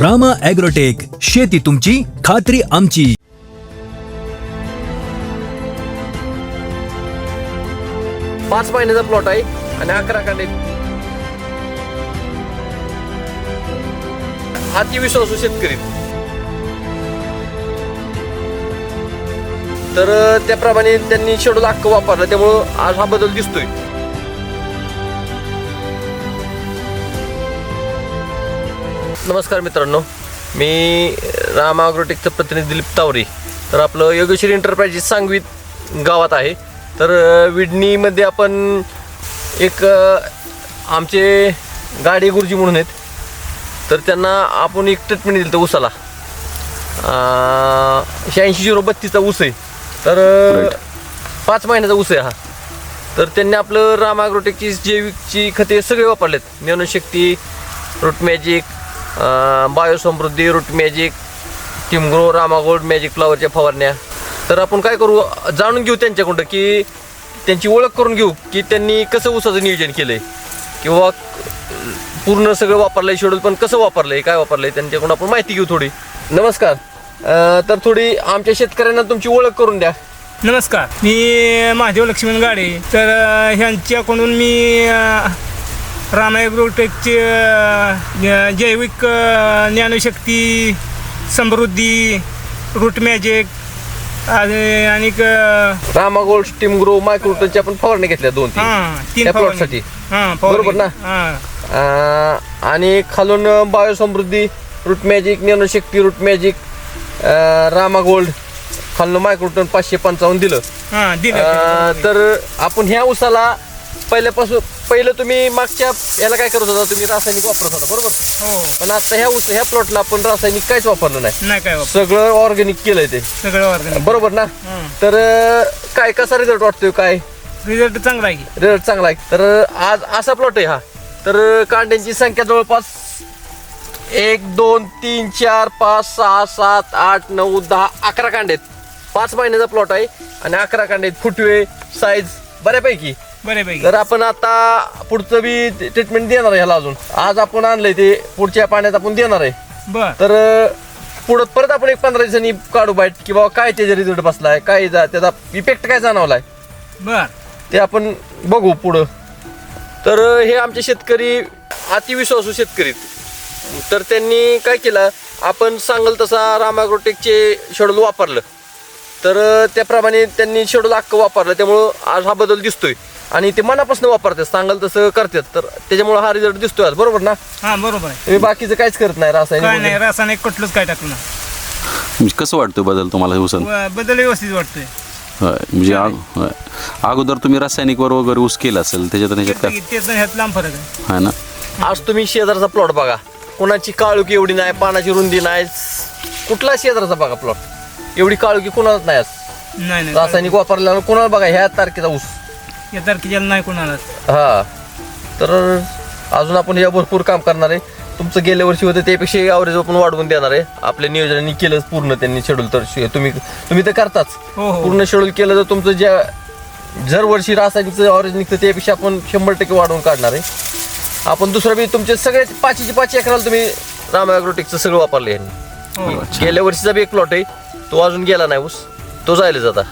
Rama agrotech शेती तुमची खात्री आमची. पाच महिन्याचा प्लॉट आहे आणि अकरा कांडे. अति विश्वासू शेतकरी. तर त्याप्रमाणे त्यांनी शेड्यूल अक्क वापरलं त्यामुळं आज हा बदल दिसतोय. नमस्कार मित्रांनो. मी राम अॅग्रोटेकचं प्रतिनिधी दिलीप तावरे. तर आपलं योगेश्वरी एंटरप्राइजेस सांगवीत गावात आहे. तर विडणीमध्ये आपण एक आमचे गाडी गुरुजी म्हणून आहेत. तर त्यांना आपण एक ट्रीटमेंट दिली तर ऊसाला. शहाऐंशी झिरो बत्तीसचा ऊस आहे. तर पाच महिन्याचा ऊस आहे हा. तर त्यांनी आपलं राम अॅग्रोटेकची जैविकची खते सगळे वापरलेत. Dnyanshakti root magic Biosamruddhi root magic टिमग्रो Rama gold magic फ्लावरच्या फवारण्या. तर आपण काय करू जाणून घेऊ त्यांच्याकडं की त्यांची ओळख करून घेऊ की त्यांनी कसं ऊसाचं नियोजन केलं आहे किंवा पूर्ण सगळं वापरलंय शेड्यूल पण कसं वापरलंय काय वापरलंय त्यांच्याकडून आपण माहिती घेऊ थोडी. नमस्कार. तर थोडी आमच्या शेतकऱ्यांना तुमची ओळख करून द्या. नमस्कार. मी महादेव लक्ष्मण गाडे. तर ह्यांच्याकडून मी अ, राम ॲग्रोटेकचे अ, जैविक ज्ञानशक्ती समृद्धी रूट मॅजिक आणि रामा गोल्ड टिमग्रो मायक्रोटनच्या आपण फवारणी घेतल्या दोन तीन. प्लॉटसाठी. बरोबर ना? आणि खालून Biosamruddhi root magic Dnyanshakti root magic Rama gold खालून मायक्रोटन पाचशे पंचावन्न दिलं तर आपण ह्या उसाला पहिल्यापासून पहिलं तुम्ही मागच्या याला काय करत होता? तुम्ही रासायनिक वापरत होता बरोबर? हो. पण आता ह्या उस ह्या प्लॉटला आपण रासायनिक काहीच वापरलं नाही. नाही काय वापर सगळं ऑर्गॅनिक केलंय ते. सगळं ऑर्गॅनिक बरोबर ना. तर अं, काय कसा रिझल्ट वाटतोय काय? रिझल्ट चांगला आहे की. रिझल्ट चांगला आहे. तर आज असा प्लॉट आहे हा. तर कांड्यांची संख्या जवळपास एक दोन तीन चार पाच सहा सात आठ नऊ दहा अकरा कांडे आहेत. पाच महिन्याचा प्लॉट आहे आणि अकरा कांडे आहेत. फुटवे साईज बऱ्यापैकी. तर आपण आता पुढचं बी ट्रीटमेंट देणार आहे ह्याला अजून. आज आपण आणलंय ते पुढच्या पाण्यात आपण देणार आहे. बर. तर पुढं परत आपण एक पंधरा दिवसांनी काढू बाईट की बाबा काय त्याचा रिझल्ट बसलाय काय जा- त्याचा इफेक्ट काय जाणवलाय. बर. ते आपण बघू पुढं. तर हे आमचे शेतकरी अतिविश्वासू शेतकरी. तर त्यांनी काय केलं आपण सांगल तसा रामाग्रोटेकचे शेड्यूल वापरलं. तर त्याप्रमाणे त्यांनी शेड्यूल अख्खं वापरलं. त्यामुळं आज हा बदल दिसतोय. आणि ते मनापासून वापरतात सांगल तसं करतात. तर त्याच्यामुळे हा रिझल्ट दिसतोय आज. बरोबर ना? हां बरोबर आहे. तुम्ही बाकीचं काहीच करत नाही काय रासायनिक नाही रासायनिक कुठलंच काय टाकलं नाही. म्हणजे कसं वाटतं बदल तुम्हाला व- बदल व्यवस्थित वाटतोय. म्हणजे आग- होय. अगोदर तुम्ही रासायनिकवर वगैरे ऊस केला असेल त्याच्यात आणि ह्याच्यात काय तेच ह्यात लांब फरक आहे. आहे ना? आज तुम्ही शेजारचा प्लॉट बघा. कोणाची काळुकी एवढी नाही पानाची रुंदी नाही. कुठला शेजारचा बघा प्लॉट एवढी काळुकी कोणालाच नाही आज. नाही नाही रासायनिक वापरल्यानं कोणाला बघा ह्या तारखेचा ऊस. या तारखेला नाही कोणाला हा. तर अजून आपण या भरपूर काम करणार आहे. तुमचं गेल्या वर्षी होतं त्यापेक्षा ॲव्हरेज आपण वाढवून देणार आहे. आपल्या नियोजनाने केलंच पूर्ण त्यांनी शेड्यूल तर. शे- तुम्ही तुम्ही तर करताच. हो हो. पूर्ण शेड्यूल केलं तर तुमचं ज्या जर वर्षी रासायनिकचं ॲव्हरेज निघतं त्यापेक्षा आपण शंभर टक्के वाढवून काढणार आहे. आपण दुसरं बी तुमचे सगळे पाचीचे पाच एकराला तुम्ही राम ॲग्रोटेकचं सगळं वापरलं यांनी. हो. गेल्या वर्षीचा बी एक प्लॉट आहे. तो अजून गेला नाही ऊस. तो जायलाच आता.